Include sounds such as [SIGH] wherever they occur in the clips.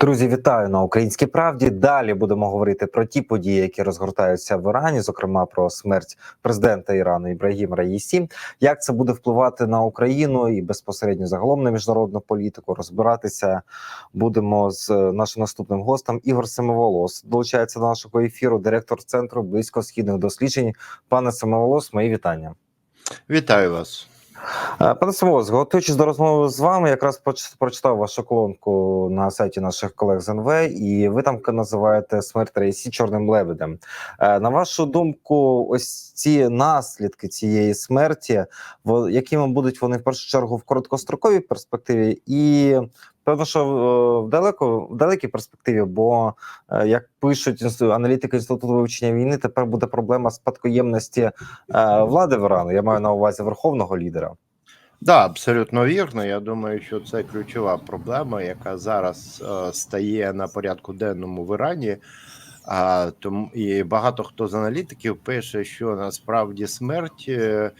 Друзі, вітаю на українській правді. Далі будемо говорити про ті події, які розгортаються в Ірані, зокрема про смерть президента Ірану Ібрагіма Раїсі. Як це буде впливати на Україну і безпосередньо загалом на міжнародну політику? Розбиратися будемо з нашим наступним гостем. Ігор Семиволос долучається до нашого ефіру. Директор центру близькосхідних досліджень. Пане Семиволос, мої вітання. Вітаю вас. Е, Пане Самовоз, готуючись до розмови з вами, якраз прочитав вашу колонку на сайті наших колег з НВ, і ви там називаєте смерть Рейсі чорним лебедем. Е, На вашу думку, ось ці наслідки цієї смерті, якими будуть вони в першу чергу в короткостроковій перспективі, і певно, що е, в далеко в далекій перспективі, бо е, як пишуть аналітики інституту вивчення війни, тепер буде проблема спадкоємності е, влади в Ірану. Я маю на увазі верховного лідера. Да, абсолютно вірно. Я думаю, що це ключова проблема, яка зараз е, стає на порядку денному в Ірані. А тому і багато хто з аналітиків пише, що насправді смерть е,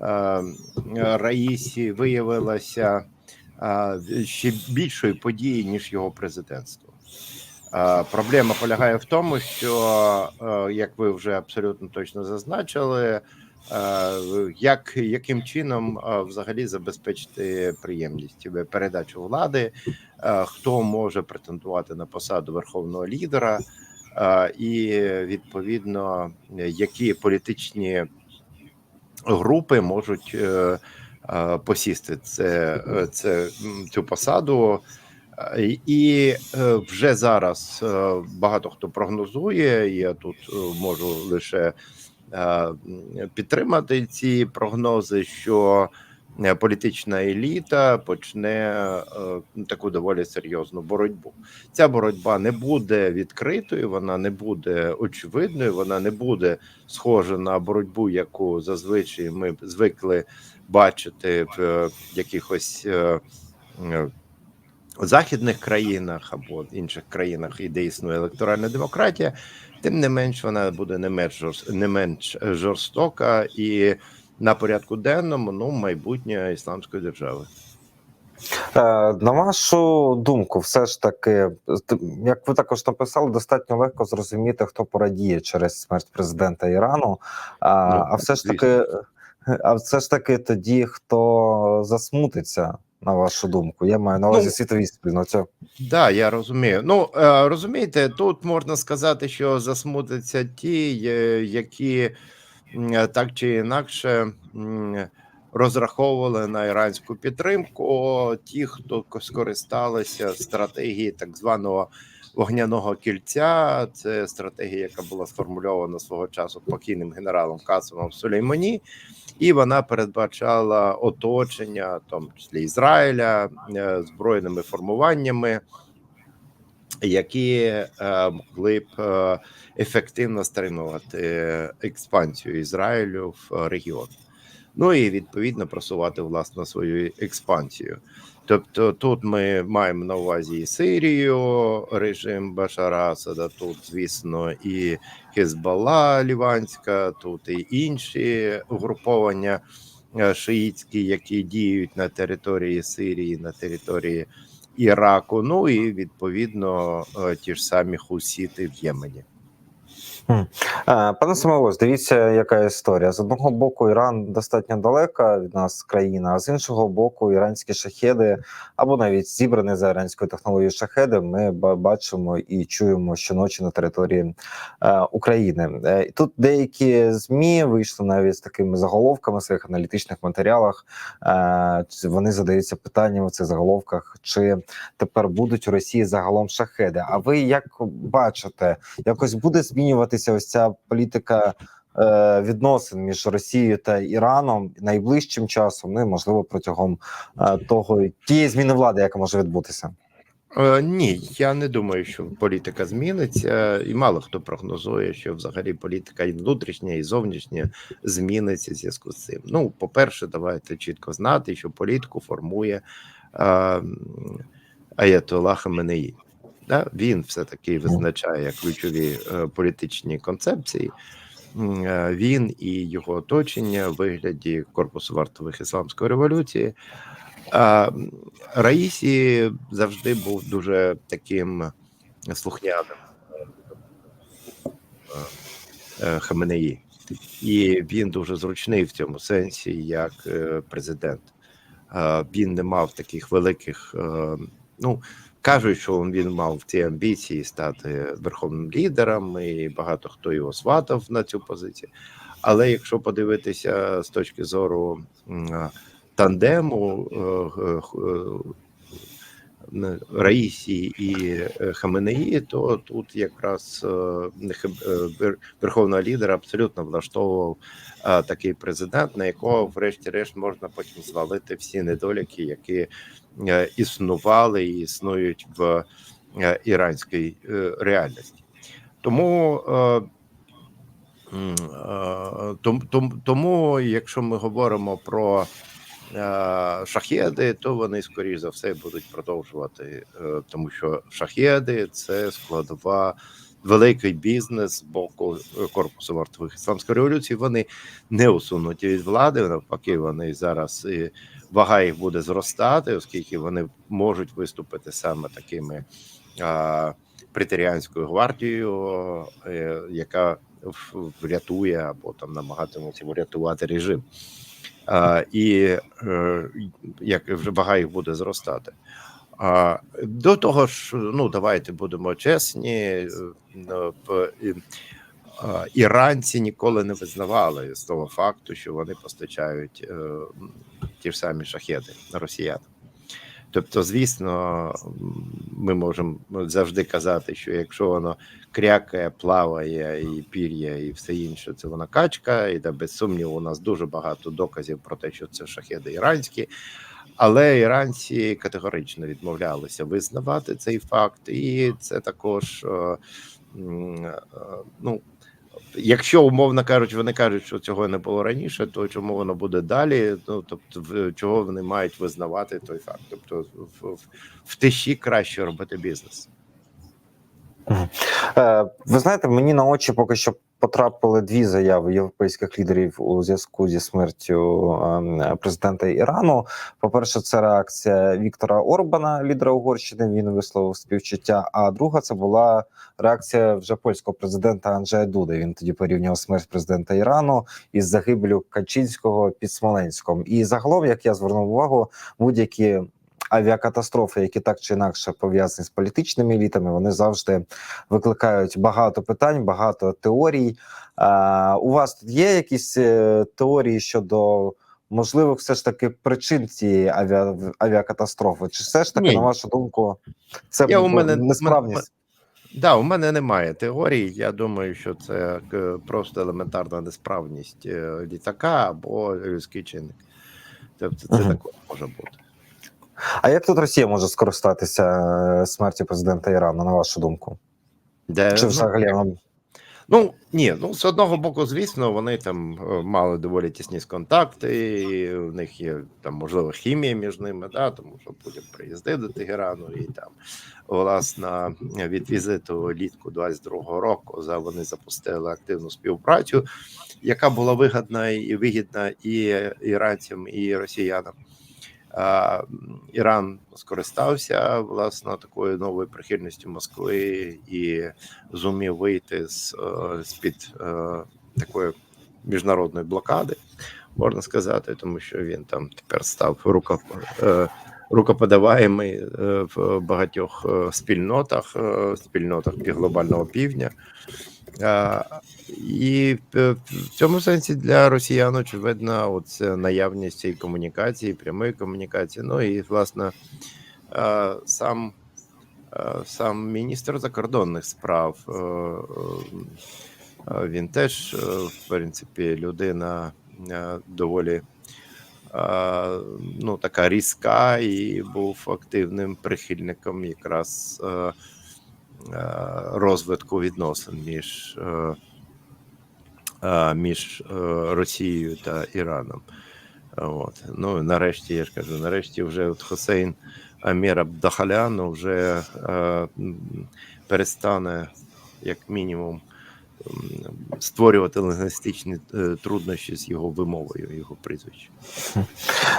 е, Раїсі виявилася ще більшою подією ніж його президентство. Проблема полягає в тому, що як ви вже абсолютно точно зазначили, як яким чином взагалі забезпечити приємність е, передачу влади, хто може претендувати на посаду верховного лідера, і відповідно які політичні групи можуть е, посісти це, е, це цю посаду. Е, І е, вже зараз е, багато хто прогнозує. Я тут е, можу лише е, підтримати ці прогнози, що е, політична еліта почне е, таку доволі серйозну боротьбу. Ця боротьба не буде відкритою, вона не буде очевидною, вона не буде схожа на боротьбу, яку зазвичай ми звикли бачити в е, якихось. е, е, західних країнах або інших країнах, і де існує електоральна демократія, тим не менш вона буде не менш не менш жорстока і на порядку денному ну майбутнє ісламської держави. На вашу думку, все ж таки, як ви також написали, достатньо легко зрозуміти, хто порадіє через смерть президента Ірану. А, Ну, а все ж таки, а все ж таки, тоді хто засмутиться, на вашу думку? Я маю на увазі Ну, світовій спільноті. Да, я розумію. Ну е, розумієте, тут можна сказати, що засмутяться ті, е, які е, так чи інакше розраховували на іранську підтримку. Ті, хто ко- скористалися стратегії так званого вогняного кільця, це стратегія, яка була сформульована свого часу покійним генералом Касимом Сулеймані, і вона передбачала оточення, в тому числі Ізраїля, е, збройними формуваннями, які е, могли б е, ефективно стримувати експансію Ізраїлю в регіон. Ну і відповідно просувати власне свою експансію. Тобто, тут ми маємо на увазі і Сирію, режим Башара Асада, тут, звісно, і Хезбалла Ліванська, тут і інші угруповання е, шиїцькі, які діють на території Сирії, на території Іраку. Ну і відповідно е, ті ж самі хусіти в Ємені. Е, Пане Самовоз, дивіться, яка історія. З одного боку, Іран достатньо далека від нас країна, а з іншого боку, іранські шахеди або навіть зібрані за іранською технологією шахеди. Ми бачимо і чуємо щоночі на території е, України. Е, тут деякі змі вийшли навіть з такими заголовками в своїх аналітичних матеріалах. Вони задаються питанням в цих заголовках, чи тепер будуть у Росії загалом шахеди. А ви як бачите, якось буде змінюватися ось ця політика е, відносин між Росією та Іраном найближчим часом, ну і можливо протягом е, того тієї зміни влади, яка може відбутися. Е, Ні, я не думаю, що політика зміниться, і мало хто прогнозує, що взагалі політика і внутрішня, і зовнішня зміниться в зв'язку з цим. Ну, по-перше, давайте чітко знати, що політику формує е, Аятолла Хаменеї. Да? Він все таки визначає ключові е, політичні концепції. Е, Він і його оточення в вигляді корпусу вартових ісламської революції А, Раїсі завжди був дуже таким слухняним е, Хаменеї. І він дуже зручний в цьому сенсі, як президент. Він не мав таких великих. Ну кажуть, що він мав ці амбіції стати верховним лідером, і багато хто його сватав на цю позицію. Але якщо подивитися з точки зору тандему е, е, е, Раїсі і Хаменеї, то тут якраз верховного лідера абсолютно влаштовував такий президент, на якого, врешті-решт, можна потім звалити всі недоліки, які існували і існують в е, іранській е, реальності. Тому е, е, тому, якщо ми говоримо про е, шахеди, то вони скоріш за все будуть продовжувати, е, тому що шахеди це складова. Великий бізнес з боку корпусу вартових ісламської революції. Вони не усунуті від влади. Навпаки, вони зараз і вага їх буде зростати, оскільки вони можуть виступити саме такими а, претеріанською гвардією, е, яка врятує або там намагатиметься врятувати режим. А, і е, як вага їх буде зростати. А, до того ж, ну давайте будемо чесні. е, е, Іранці ніколи не визнавали з того факту, що вони постачають е, ті ж самі шахеди росіянам. Тобто, звісно, ми можемо завжди казати, що якщо воно крякає, плаває і пір'я, і все інше, це вона качка, і да, без сумніву, у нас дуже багато доказів про те, що це шахеди іранські. Але іранці категорично відмовлялися визнавати цей факт, і це також е, е, ну. Якщо умовно кажучи, вони кажуть, що цього не було раніше, то чому воно буде далі? Ну тобто, чого вони мають визнавати той факт? Тобто, в, в, в тиші краще робити бізнес. Е, Ви знаєте, мені на очі поки що потрапили дві заяви європейських лідерів у зв'язку зі смертю ем, президента Ірану. По-перше, це реакція Віктора Орбана, лідера Угорщини. Він висловив співчуття. А друга це була реакція вже польського президента Анджея Дуди. Він тоді порівняв смерть президента Ірану із загибелю Качинського під Смоленськом. І загалом, як я звернув увагу, будь-які авіакатастрофи, які так чи інакше пов'язані з політичними елітами, вони завжди викликають багато питань, багато теорій. А, у вас тут є якісь е, теорії щодо можливих все ж таки причин цієї авіа, авіакатастрофи? Чи все ж таки, Ні. на вашу думку, це Я у мене- несправність? Да, у мене немає теорії. Я думаю, що це е, просто елементарна несправність е, літака або людський чинник. Тобто, це Мгм. також може бути. А як тут Росія може скористатися е, смертю президента Ірану, на вашу думку? Де, Чи ну, взагалі вона Ну ні, ну з одного боку, звісно, вони там е, мали доволі тісні контакти, і в них є там можливо хімія між ними, да, тому що Путін приїздив до Тегерану і там власне від візиту літку 22-го року за вони запустили активну співпрацю, яка була вигідна і вигідна і іранцям, і росіянам. Іран скористався власне такою новою прихильністю Москви і зумів вийти з, е, під е, такої міжнародної блокади, можна сказати, тому що він там тепер став руко, е, рукоподаваємий в багатьох спільнотах, спільнотах глобального півдня. І е, в цьому сенсі для росіян очевидна оце наявність цієї комунікації, прямої комунікації. Ну і власне сам сам міністр закордонних справ. е, е, Він теж, в принципі, людина доволі ну, така різка і був активним прихильником якраз розвитку відносин між, е, е, між е, Росією та Іраном. От. Ну, нарешті, я ж кажу, нарешті вже от Хосейн Амір Абдахалян вже е, перестане, як мінімум, створювати лінгвістичні е, труднощі з його вимовою, його прізвища.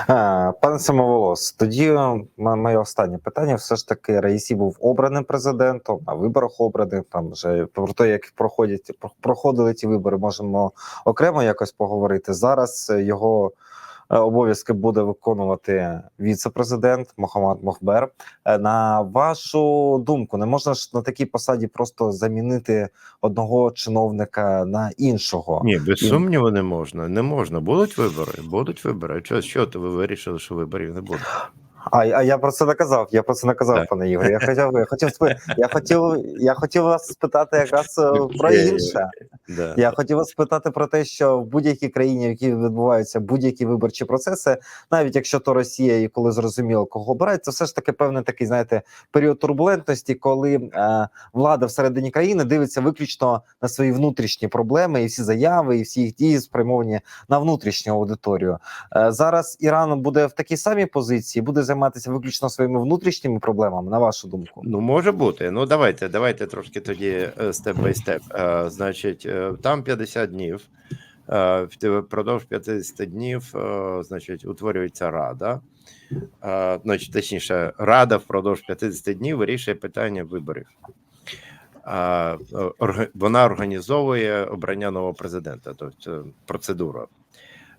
Е, Пане Самоволос, тоді е, моє останнє питання. Все ж таки, Раїсі був обраним президентом, на виборах обраним. Там вже про те, як проходять про- проходили ті вибори, можемо окремо якось поговорити. Зараз його обов'язки буде виконувати віце-президент Мохаммад Мохбер. Е, На вашу думку, не можна ж на такій посаді просто замінити одного чиновника на іншого? Ні, без сумніву не можна. Не можна. Будуть вибори, будуть вибори. Що, що то ви вирішили, що виборів не буде? А, а я про це не казав. Я про це не казав, Так. пане Ігор. Я хотів, я хотів я хотів, я хотів вас спитати якраз е, про інше. Да. Я хотів вас спитати про те, що в будь-якій країні, в якій відбуваються будь-які виборчі процеси, навіть якщо то Росія і коли зрозуміло, кого обирають, це все ж таки певний такий, знаєте, період турбулентності, коли е, влада всередині країни дивиться виключно на свої внутрішні проблеми, і всі заяви, і всі їх дії спрямовані на внутрішню аудиторію. Е, зараз Іран буде в такій самій позиції, буде займатися виключно своїми внутрішніми проблемами, на вашу думку. Ну, може бути. Ну, давайте, давайте трошки тоді степ бай степ. Значить, е, там 50 днів. Е, Впродовж 50 днів, е, значить, утворюється рада. Е, Значить, точніше, рада впродовж 50 днів вирішує питання виборів. Е, Вона організовує обрання нового президента, тобто процедура.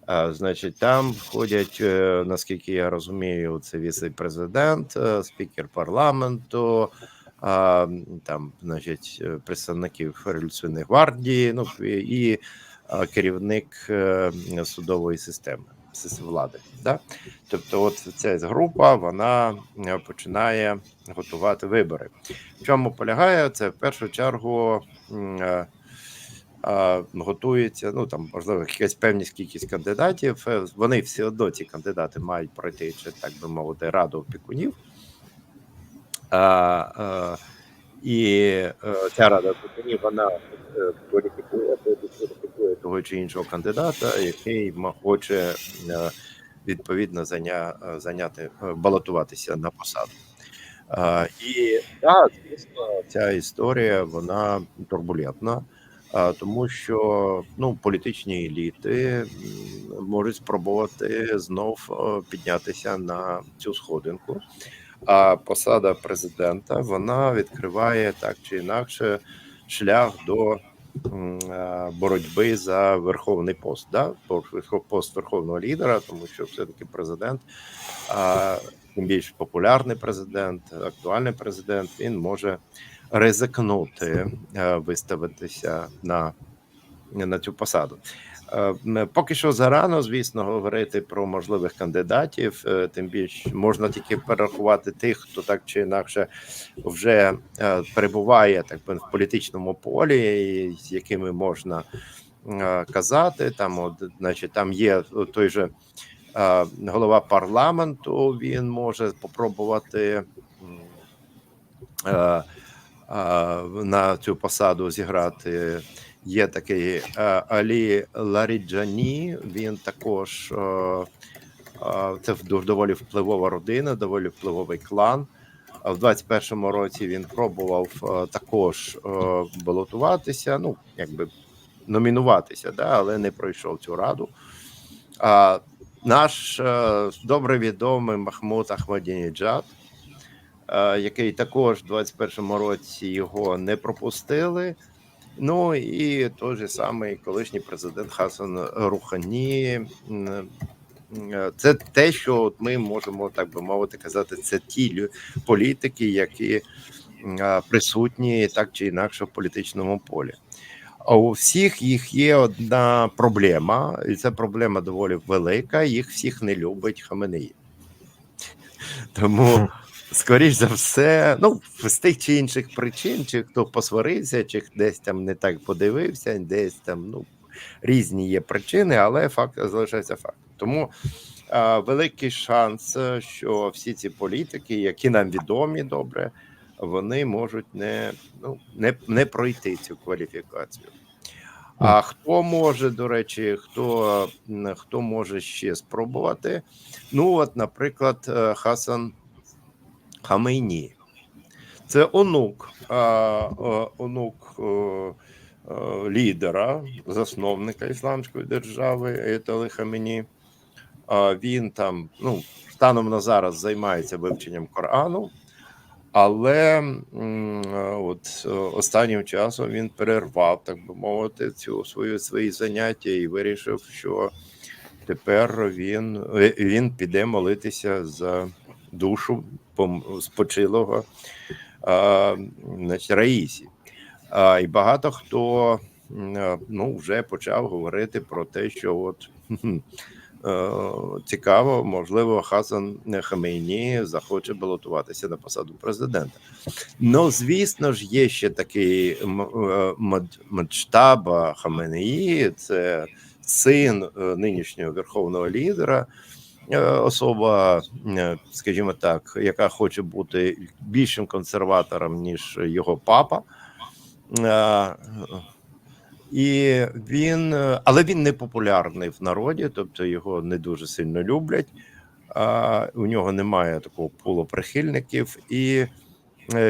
Значить, там входять, е, наскільки я розумію, це віце-президент, е, спікер парламенту, там, значить, е, представників революційної гвардії, ну і керівник судової системи влади. Да? Тобто, от ця група вона починає готувати вибори. В чому полягає? Це в першу чергу. Готується. Ну там можливо якась певна кількість кандидатів. Е, Вони всі одно ці кандидати мають пройти, чи так би мовити, раду опікунів. І е, ця рада опікунів вона е, кваліфікує або дискваліфікує того чи іншого кандидата, який хоче відповідно зайня, зайняти балотуватися на посаду. І так, звісно, ця історія вона турбулентна. Тому що ну політичні еліти можуть спробувати знов піднятися на цю сходинку. А посада президента вона відкриває так чи інакше шлях до е, боротьби за верховний пост, да? Пост верховного лідера, тому що все-таки президент, а, тим більш популярний президент, актуальний президент, він може ризикнути е, виставитися на, на цю посаду. Е, Поки що зарано, звісно, говорити про можливих кандидатів. е, Тим більш можна тільки перерахувати тих, хто так чи інакше вже перебуває так би в політичному полі, з якими можна казати. Там, от, значить, там є той же голова парламенту. Він може попробувати. На цю посаду зіграти. Є такий е, Алі Ларіджані. Він також е, е, це доволі впливова родина, доволі впливовий клан. В 21-му році він пробував також балотуватися, ну якби номінуватися, да, але не пройшов цю раду. Наш добре відомий Махмуд Ахмадініджад, який також в 21-му році його не пропустили. Ну і той же самий колишній президент Хасан Рухані. е, Це те, що ми можемо так би мовити казати, це ті політики, які е, присутні так чи інакше в політичному полі. А у всіх їх є одна проблема, і ця проблема доволі велика. Їх всіх не любить Хаменеї. [LAUGHS] Тому скоріш за все, ну з тих чи інших причин, чи хто посварився, чи десь там не так подивився, десь там ну різні є причини, але факт залишається фактом. Тому а, великий шанс, е, що всі ці політики, які нам відомі добре, вони можуть не, ну, не, не пройти цю кваліфікацію. А хто може, до речі, хто, хто може ще спробувати? Ну, от, наприклад, е, Хасан Хамейні. Це онук, е, онук е, лідера, засновника ісламської держави Етали Хамені. Він там, ну, станом на зараз займається вивченням Корану, але е, от е, останнім часом він перервав, так би мовити, цю свою свої заняття і вирішив, що тепер він, е, він піде молитися за душу спочилого а, значить, Раїсі. А, і багато хто е, ну, вже почав говорити про те, що от е, цікаво, можливо, Хасан Хамейні захоче балотуватися на посаду президента. Ну, звісно ж, є ще такий е, Хаменеї, це син нинішнього верховного лідера. Е, Особа, е, скажімо так, яка хоче бути більшим консерватором, ніж його папа. Е, І він, але він не популярний в народі, тобто його не дуже сильно люблять. У нього немає такого пулу прихильників. І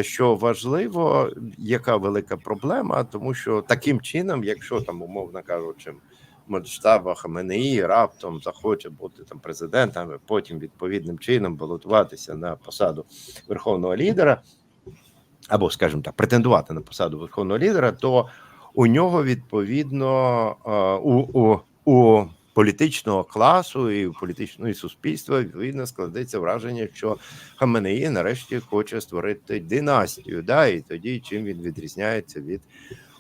що важливо, яка велика проблема, тому що таким чином, якщо там, умовно кажучи, Мадштаба Хаменеї раптом захоче бути там президентом, і потім відповідним чином балотуватися на посаду верховного лідера, або, скажімо так, претендувати на посаду верховного лідера, то у нього відповідно е, у, у, у політичного класу і політичного і суспільства відповідно складеться враження, що Хаменеї нарешті хоче створити династію. Да, і тоді чим він відрізняється від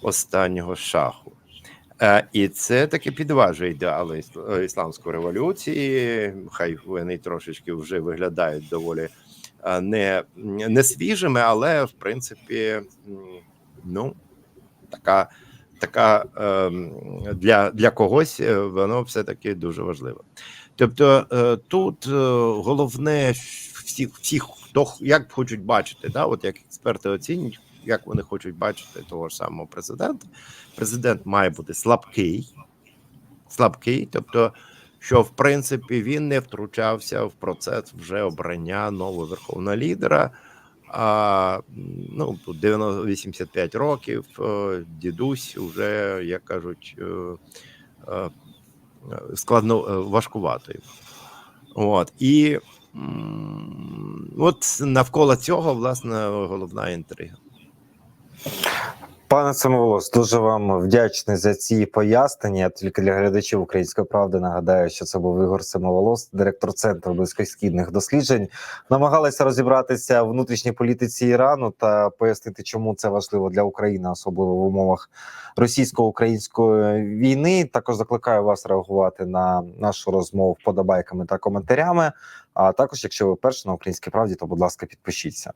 останнього шаху. Е, І це таки підважує ідеали е, ісламської революції. Хай вони трошечки вже виглядають доволі е, не, не свіжими, але в принципі, ну така, така ем, для, для когось воно все-таки дуже важливо. Тобто тут головне всі, всі, хто як хочуть бачити, да, от як експерти оцінюють, як вони хочуть бачити того ж самого президента. Президент має бути слабкий, слабкий, тобто, що в принципі він не втручався в процес вже обрання нового верховного лідера. А ну тут 85 років, е, дідусь вже, як кажуть, е, е, складно важкувато. От і от навколо цього власне головна інтрига. Пане Самоволос, дуже вам вдячний за ці пояснення. Я Тільки для глядачів української правди нагадаю, що це був Ігор Самоволос, директор центру близькосхідних досліджень. Намагалися розібратися в внутрішній політиці Ірану та пояснити, чому це важливо для України, особливо в умовах російсько-української війни. Також закликаю вас реагувати на нашу розмову вподобайками та коментарями. А також, якщо ви перші на українській правді, то будь ласка, підпишіться.